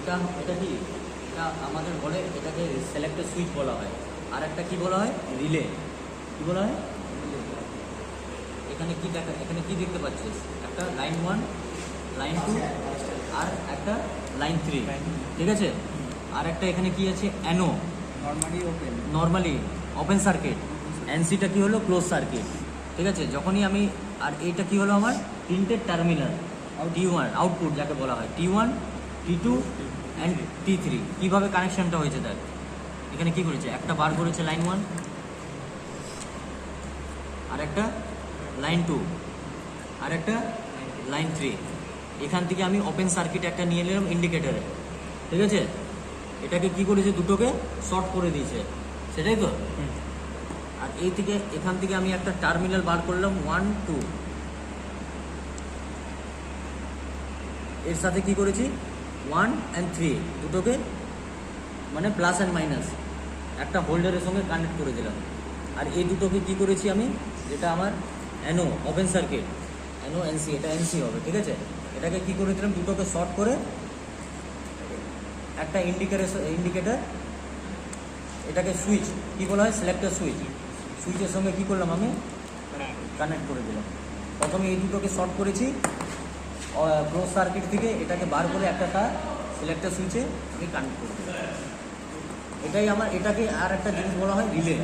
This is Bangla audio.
এটা এটা কি? এটা আমাদের বলে এটাকে সেলেক্টেড সুইচ বলা হয়। আর একটা কী বলা হয়? রিলে কি বলা হয়? এখানে কি দেখা এখানে কি দেখতে পাচ্ছিস? একটা লাইন ওয়ান লাইন টু আর একটা লাইন থ্রি ঠিক আছে? আর একটা এখানে কি আছে? অ্যানো normally open normally open circuit এনসিটা কি হলো? ক্লোজ সার্কিট ঠিক আছে? যখনই আমি আর এইটা কি হলো আমার? তিনটে টার্মিনাল টি ওয়ান আউটপুট যাকে বলা হয় T one T two and T three কীভাবে কানেকশনটা হয়েছে তার? এখানে কি করেছে? একটা বার করেছে লাইন ওয়ান আর একটা লাইন টু আর একটা লাইন থ্রি এখান থেকে আমি ওপেন সার্কিট একটা নিয়ে নিলাম ইন্ডিকেটারে ঠিক আছে? এটাকে কি করেছে? দুটোকে শর্ট করে দিয়েছে। সেটাই তো? আর এই থেকে এখান থেকে আমি একটা টার্মিনাল বার করলাম ওয়ান টু এর সাথে কি করেছি? ওয়ান অ্যান্ড থ্রি দুটোকে মানে প্লাস অ্যান্ড মাইনাস একটা হোল্ডারের সঙ্গে কানেক্ট করে দিলাম। আর এই দুটোকে কি করেছি আমি? যেটা আমার অ্যানো ওপেন সার্কিট অ্যানো এনসি এটা এনসি হবে, ঠিক আছে? এটাকে কি করে দিলাম? দুটোকে শর্ট করে একটা ইন্ডিকেটার ইন্ডিকেটার এটাকে সুইচ কি বলা হয়? সিলেক্টার সুইচ সুইচের সঙ্গে কি করলাম আমি? কানেক্ট করে দিলাম। প্রথমে এই দুটোকে শর্ট করেছি। ক্লোজ সার্কিট থেকে এটাকে বার করে একটা তার সিলেক্টার সুইচে আমি কানেক্ট করে এটাই আমার, এটাকে আর একটা জিনিস বলা হয় রিলে